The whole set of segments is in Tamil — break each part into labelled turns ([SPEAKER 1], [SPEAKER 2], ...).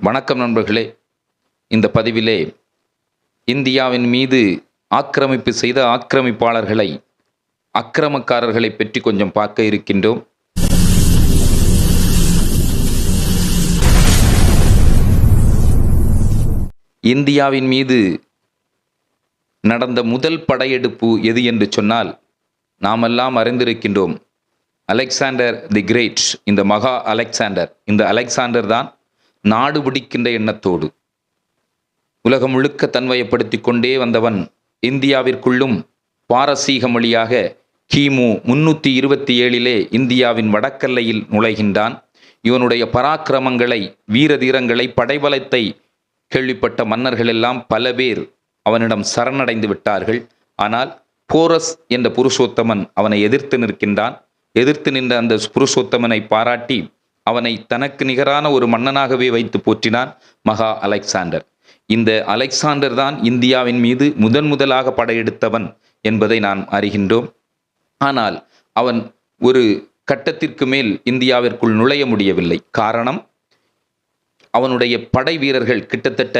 [SPEAKER 1] வணக்கம் நண்பர்களே. இந்த பதிவிலே இந்தியாவின் மீது ஆக்கிரமிப்பு செய்த ஆக்கிரமிப்பாளர்களை அக்கிரமக்காரர்களை பற்றி கொஞ்சம் பார்க்க இருக்கின்றோம். இந்தியாவின் மீது நடந்த முதல் படையெடுப்பு எது என்று சொன்னால் நாமெல்லாம் அறிந்திருக்கின்றோம். அலெக்சாண்டர் தி கிரேட் இந்த மகா அலெக்சாண்டர். இந்த அலெக்சாண்டர் தான் நாடு பிடிக்கின்ற எண்ணத்தோடு. உலகம் முழுக்க தன்வயப்படுத்தி கொண்டே வந்தவன் இந்தியாவிற்குள்ளும் பாரசீக மொழியாக கிமு முன்னூற்றி இருபத்தி ஏழிலே இந்தியாவின் வடக்கல்லையில் நுழைகின்றான். இவனுடைய பராக்கிரமங்களை வீர தீரங்களை படைபலத்தை கேள்விப்பட்ட மன்னர்கள் எல்லாம் பல பேர் அவனிடம் சரணடைந்து விட்டார்கள். ஆனால் போரஸ் என்ற புருஷோத்தமன் அவனை எதிர்த்து நிற்கின்றான். எதிர்த்து நின்ற அந்த புருஷோத்தமனை பாராட்டி அவனை தனக்கு நிகரான ஒரு மன்னனாகவே வைத்து போற்றினான் மகா அலெக்சாண்டர். இந்த அலெக்சாண்டர் தான் இந்தியாவின் மீது முதன் முதலாக படையெடுத்தவன் என்பதை நாம் அறிகின்றோம். ஆனால் அவன் ஒரு கட்டத்திற்கு மேல் இந்தியாவிற்குள் நுழைய முடியவில்லை. காரணம் அவனுடைய படை வீரர்கள் கிட்டத்தட்ட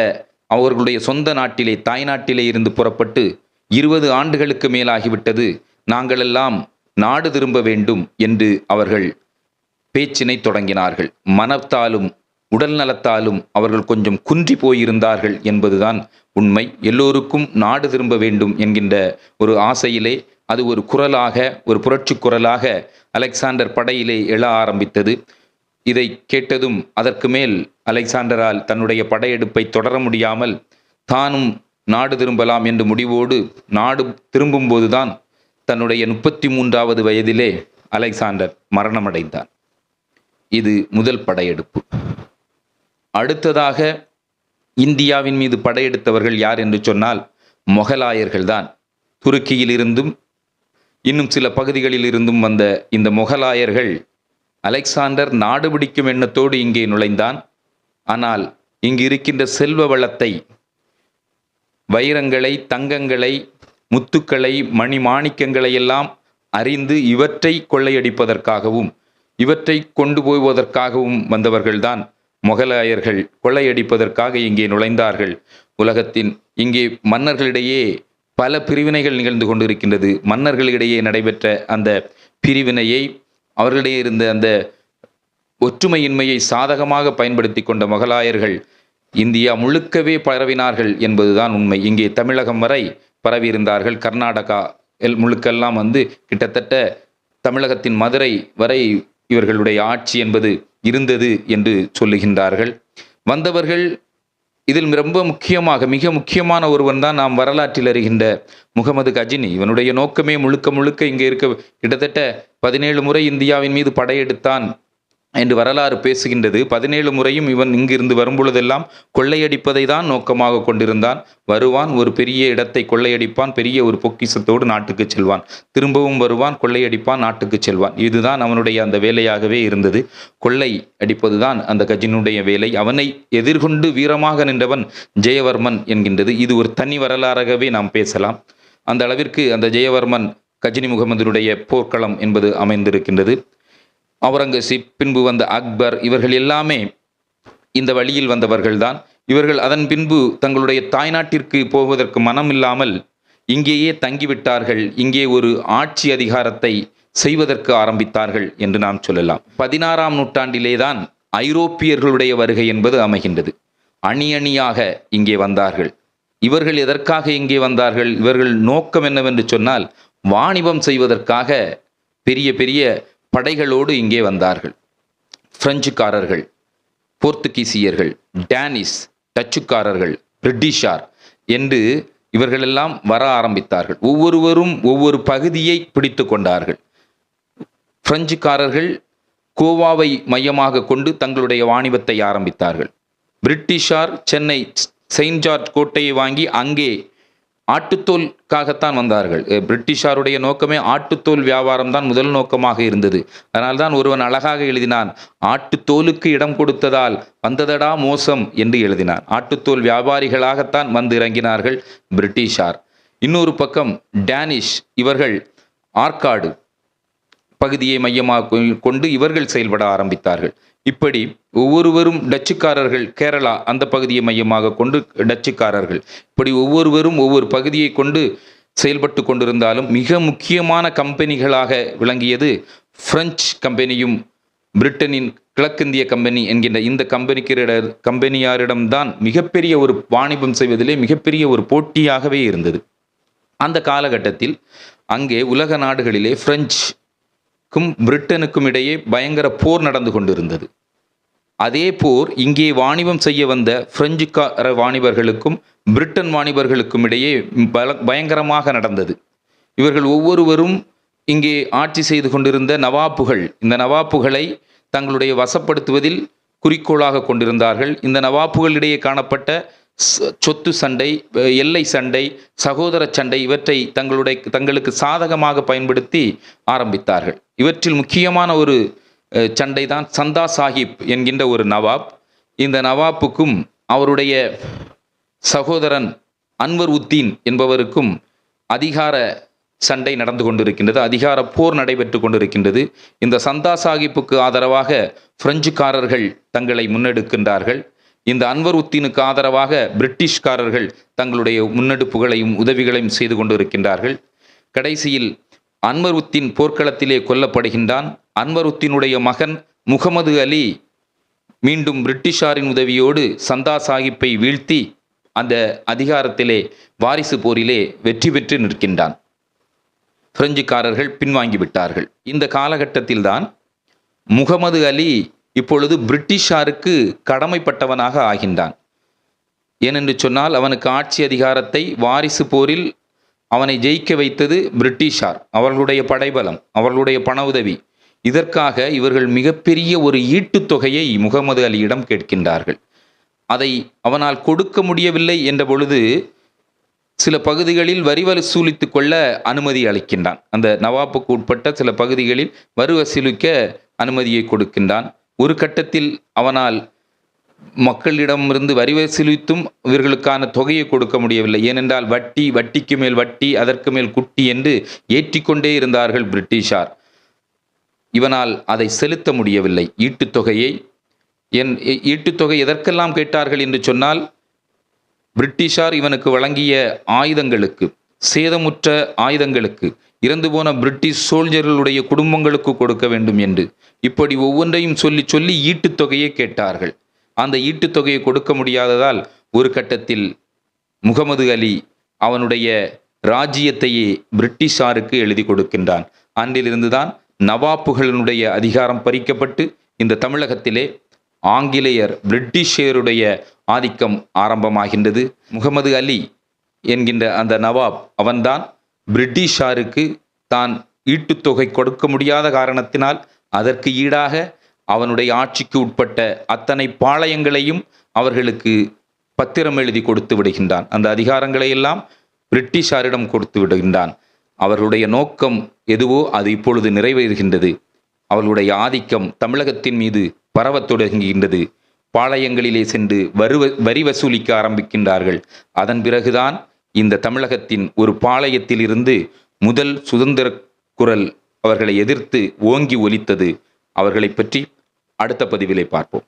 [SPEAKER 1] அவர்களுடைய சொந்த நாட்டிலே தாய்நாட்டிலே இருந்து புறப்பட்டு இருபது ஆண்டுகளுக்கு மேலாகிவிட்டது. நாங்களெல்லாம் நாடு திரும்ப வேண்டும் என்று அவர்கள் பேச்சினை தொடங்கினார்கள். மனத்தாலும் உடல் நலத்தாலும் அவர்கள் கொஞ்சம் குன்றி போயிருந்தார்கள் என்பதுதான் உண்மை. எல்லோருக்கும் நாடு திரும்ப வேண்டும் என்கின்ற ஒரு ஆசையிலே அது ஒரு குரலாக ஒரு புரட்சி குரலாக அலெக்சாண்டர் படையிலே எழ ஆரம்பித்தது. இதை கேட்டதும் அதற்கு மேல் அலெக்சாண்டரால் தன்னுடைய படையெடுப்பை தொடர முடியாமல் தானும் நாடு திரும்பலாம் என்று முடிவோடு நாடு திரும்பும்போதுதான் தன்னுடைய முப்பத்தி மூன்றாவது வயதிலே அலெக்சாண்டர் மரணமடைந்தார். இது முதல் படையெடுப்பு. அடுத்ததாக இந்தியாவின் மீது படையெடுத்தவர்கள் யார் என்று சொன்னால் மொகலாயர்கள்தான். துருக்கியிலிருந்தும் இன்னும் சில பகுதிகளில் இருந்தும் வந்த இந்த மொகலாயர்கள் அலெக்சாண்டர் நாடு பிடிக்கும் எண்ணத்தோடு இங்கே நுழைந்தான். ஆனால் இங்கு இருக்கின்ற செல்வ வளத்தை வைரங்களை தங்கங்களை முத்துக்களை மணி மாணிக்கங்களை எல்லாம் அறிந்து இவற்றை கொள்ளையடிப்பதற்காகவும் இவற்றை கொண்டு போவதற்காகவும் வந்தவர்கள்தான் முகலாயர்கள். கொள்ளையடிப்பதற்காக இங்கே நுழைந்தார்கள். உலகத்தின் இங்கே மன்னர்களிடையே பல பிரிவினைகள் நிகழ்ந்து கொண்டிருக்கின்றது. மன்னர்களிடையே நடைபெற்ற அந்த பிரிவினையை அவர்களிடையே இருந்த அந்த ஒற்றுமையின்மையை சாதகமாக பயன்படுத்தி கொண்ட முகலாயர்கள் இந்தியா முழுக்கவே பரவினார்கள் என்பதுதான் உண்மை. இங்கே தமிழகம் வரை பரவியிருந்தார்கள். கர்நாடகா எல் முழுக்கெல்லாம் வந்து கிட்டத்தட்ட தமிழகத்தின் மதுரை வரை இவர்களுடைய ஆட்சி என்பது இருந்தது என்று சொல்லுகின்றார்கள். வந்தவர்கள் இதில் ரொம்ப முக்கியமாக மிக முக்கியமான ஒருவன் தான் நாம் வரலாற்றில் அறிகின்ற முகமது கஜினி. இவனுடைய நோக்கமே முழுக்க முழுக்க இங்கே இருக்க கிட்டத்தட்ட பதினேழு முறை இந்தியாவின் மீது படையெடுத்தான் என்று வரலாறு பேசுகின்றது. பதினேழு முறையும் இவன் இங்கிருந்து வரும்பொழுதெல்லாம் கொள்ளையடிப்பதை தான் நோக்கமாக கொண்டிருந்தான். வருவான் ஒரு பெரிய இடத்தை கொள்ளையடிப்பான் பெரிய ஒரு பொக்கிசத்தோடு நாட்டுக்கு செல்வான். திரும்பவும் வருவான் கொள்ளையடிப்பான் நாட்டுக்கு செல்வான். இதுதான் அவனுடைய அந்த வேலையாகவே இருந்தது. கொள்ளை அடிப்பதுதான் அந்த கஜினுடைய வேலை. அவனை எதிர்கொண்டு வீரமாக நின்றவன் ஜெயவர்மன் என்கின்றது. இது ஒரு தனி வரலாறாகவே நாம் பேசலாம். அந்த அளவிற்கு அந்த ஜெயவர்மன் கஜினி முகமதுனுடைய போர்க்களம் என்பது அமைந்திருக்கின்றது. அவுரங்கசீப் பின்பு வந்த அக்பர் இவர்கள் எல்லாமே இந்த வழியில் வந்தவர்கள்தான். இவர்கள் அதன் பின்பு தங்களுடைய தாய்நாட்டிற்கு போவதற்கு மனம் இல்லாமல் இங்கேயே தங்கிவிட்டார்கள். இங்கே ஒரு ஆட்சி அதிகாரத்தை செய்வதற்கு ஆரம்பித்தார்கள் என்று நாம் சொல்லலாம். பதினாறாம் நூற்றாண்டிலேதான் ஐரோப்பியர்களுடைய வருகை என்பது அமைகின்றது. அணி அணியாக இங்கே வந்தார்கள். இவர்கள் எதற்காக இங்கே வந்தார்கள்? இவர்கள் நோக்கம் என்னவென்று சொன்னால் வாணிபம் செய்வதற்காக பெரிய பெரிய படைகளோடு இங்கே வந்தார்கள். பிரெஞ்சுக்காரர்கள் போர்த்துகீசியர்கள் டேனிஸ் டச்சுக்காரர்கள் பிரிட்டிஷார் என்று இவர்களெல்லாம் வர ஆரம்பித்தார்கள். ஒவ்வொருவரும் ஒவ்வொரு பகுதியை பிடித்து கொண்டார்கள். பிரெஞ்சுக்காரர்கள் கோவாவை மையமாக கொண்டு தங்களுடைய வாணிபத்தை ஆரம்பித்தார்கள். பிரிட்டிஷார் சென்னை செயின்ட் ஜார்ஜ் கோட்டையை வாங்கி அங்கே ஆட்டுத்தோல்காகத்தான் வந்தார்கள். பிரிட்டிஷாருடைய நோக்கமே ஆட்டுத்தோல் வியாபாரம் தான் முதல் நோக்கமாக இருந்தது. அதனால்தான் ஒருவன் அழகாக எழுதினான் ஆட்டுத்தோலுக்கு இடம் கொடுத்ததால் வந்ததடா மோசம் என்று எழுதினான். ஆட்டுத்தோல் வியாபாரிகளாகத்தான் வந்து இறங்கினார்கள் பிரிட்டிஷார். இன்னொரு பக்கம் டேனிஷ் இவர்கள் ஆற்காடு பகுதியை மையமாக கொ- கொண்டு இவர்கள் செயல்பட ஆரம்பித்தார்கள். இப்படி ஒவ்வொருவரும் டச்சுக்காரர்கள் கேரளா அந்த பகுதியை மையமாக கொண்டு டச்சுக்காரர்கள். இப்படி ஒவ்வொருவரும் ஒவ்வொரு பகுதியை கொண்டு செயல்பட்டு கொண்டிருந்தாலும் மிக முக்கியமான கம்பெனிகளாக விளங்கியது பிரெஞ்சு கம்பெனியும் பிரிட்டனின் கிழக்கிந்திய கம்பெனி என்கின்ற இந்த கம்பெனிக்கிற கம்பெனியாரிடம்தான் மிகப்பெரிய ஒரு வாணிபம் செய்வதிலே மிகப்பெரிய ஒரு போட்டியாகவே இருந்தது. அந்த காலகட்டத்தில் அங்கே உலக நாடுகளிலே பிரெஞ்சுக்கும் பிரிட்டனுக்கும் இடையே பயங்கர போர் நடந்து கொண்டிருந்தது. அதே போர் இங்கே வாணிபம் செய்ய வந்த பிரெஞ்சுக்கார வாணிபர்களுக்கும் பிரிட்டன் வாணிபர்களுக்கும் இடையே பல பயங்கரமாக நடந்தது. இவர்கள் ஒவ்வொருவரும் இங்கே ஆட்சி செய்து கொண்டிருந்த நவாப்புகள் இந்த நவாப்புகளை தங்களுடைய வசப்படுத்துவதில் குறிக்கோளாக கொண்டிருந்தார்கள். இந்த நவாப்புகளிடையே காணப்பட்ட சொத்து சண்டை எல்லை சண்டை சகோதர சண்டை இவற்றை தங்களுடைய தங்களுக்கு சாதகமாக பயன்படுத்தி ஆரம்பித்தார்கள். இவற்றில் முக்கியமான ஒரு சண்டை தான் சந்தா சாஹிப் என்கின்ற ஒரு நவாப். இந்த நவாப்புக்கும் அவருடைய சகோதரன் அன்வர் உத்தீன் என்பவருக்கும் அதிகார சண்டை நடந்து கொண்டிருக்கின்றது அதிகார போர் நடைபெற்று கொண்டிருக்கின்றது. இந்த சந்தா சாஹிப்புக்கு ஆதரவாக பிரெஞ்சுக்காரர்கள் தங்களை முன்னெடுக்கின்றார்கள். இந்த அன்வர் உத்தீனுக்கு ஆதரவாக பிரிட்டிஷ்காரர்கள் தங்களுடைய முன்னெடுப்புகளையும் உதவிகளையும் செய்து கொண்டிருக்கின்றார்கள். கடைசியில் அன்வர் உத்தீன் போர்க்களத்திலே கொல்லப்படுகின்றான். அன்வருத்தினுடைய மகன் முகமது அலி மீண்டும் பிரிட்டிஷாரின் உதவியோடு சந்தா சாஹிப்பை வீழ்த்தி அந்த அதிகாரத்திலே வாரிசு போரிலே வெற்றி பெற்று நிற்கின்றான். பிரெஞ்சுக்காரர்கள் பின்வாங்கி விட்டார்கள். இந்த காலகட்டத்தில்தான் முகமது அலி இப்பொழுது பிரிட்டிஷாருக்கு கடமைப்பட்டவனாக ஆகின்றான். ஏனென்று சொன்னால் அவனுக்கு ஆட்சி அதிகாரத்தை வாரிசு போரில் அவனை ஜெயிக்க வைத்தது பிரிட்டிஷார். அவர்களுடைய படைபலம் அவர்களுடைய பண உதவி இதற்காக இவர்கள் மிகப்பெரிய ஒரு ஈட்டுத் தொகையை முகமது அலியிடம் கேட்கின்றார்கள். அதை அவனால் கொடுக்க முடியவில்லை என்ற பொழுது சில பகுதிகளில் வரி வசூலித்து கொள்ள அனுமதி அளிக்கின்றான். அந்த நவாப்புக்கு உட்பட்ட சில பகுதிகளில் வரி வசூலிக்க அனுமதியை கொடுக்கின்றான். ஒரு கட்டத்தில் அவனால் மக்களிடமிருந்து வரி வசூலித்தும் இவர்களுக்கான தொகையை கொடுக்க முடியவில்லை. ஏனென்றால் வட்டி வட்டிக்கு மேல் வட்டி அதற்கு மேல் குட்டி என்று ஏற்றிக்கொண்டே இருந்தார்கள் பிரிட்டிஷார். இவனால் அதை செலுத்த முடியவில்லை. ஈட்டுத் தொகையை என் ஈட்டுத்தொகை ஈட்டுத் தொகை எதற்கெல்லாம் கேட்டார்கள் என்று சொன்னால் பிரிட்டிஷார் இவனுக்கு வழங்கிய ஆயுதங்களுக்கு சேதமுற்ற ஆயுதங்களுக்கு இறந்து போன பிரிட்டிஷ் சோல்ஜர்களுடைய குடும்பங்களுக்கு கொடுக்க வேண்டும் என்று. இப்படி ஒவ்வொன்றையும் சொல்லி சொல்லி ஈட்டுத் தொகையை கேட்டார்கள். அந்த ஈட்டுத் தொகையை கொடுக்க முடியாததால் ஒரு கட்டத்தில் முகமது அலி அவனுடைய ராஜ்யத்தையே பிரிட்டிஷாருக்கு எழுதி கொடுக்கின்றான். அன்றிலிருந்துதான் நவாப்புகளினுடைய அதிகாரம் பறிக்கப்பட்டு இந்த தமிழகத்திலே ஆங்கிலேயர் பிரிட்டிஷேருடைய ஆதிக்கம் ஆரம்பமாகின்றது. முகமது அலி என்கின்ற அந்த நவாப் அவன்தான் பிரிட்டிஷாருக்கு தான் ஈட்டுத்தொகை கொடுக்க முடியாத காரணத்தினால் அதற்கு ஈடாக அவனுடைய ஆட்சிக்கு உட்பட்ட அத்தனை பாளையங்களையும் அவர்களுக்கு பத்திரம் எழுதி கொடுத்து விடுகின்றான். அந்த அதிகாரங்களை எல்லாம் பிரிட்டிஷாரிடம் கொடுத்து விடுகின்றான். அவர்களுடைய நோக்கம் எதுவோ அது இப்பொழுது நிறைவேறுகின்றது. அவர்களுடைய ஆதிக்கம் தமிழகத்தின் மீது பரவத் தொடங்குகின்றது. பாளையங்களிலே சென்று வருவ வரி வசூலிக்க ஆரம்பிக்கின்றார்கள். அதன் பிறகுதான் இந்த தமிழகத்தின் ஒரு பாளையத்தில் இருந்து முதல் சுதந்திர குரல் அவர்களை எதிர்த்து ஓங்கி ஒலித்தது. அவர்களைப் பற்றி அடுத்த பதிவிலே பார்ப்போம்.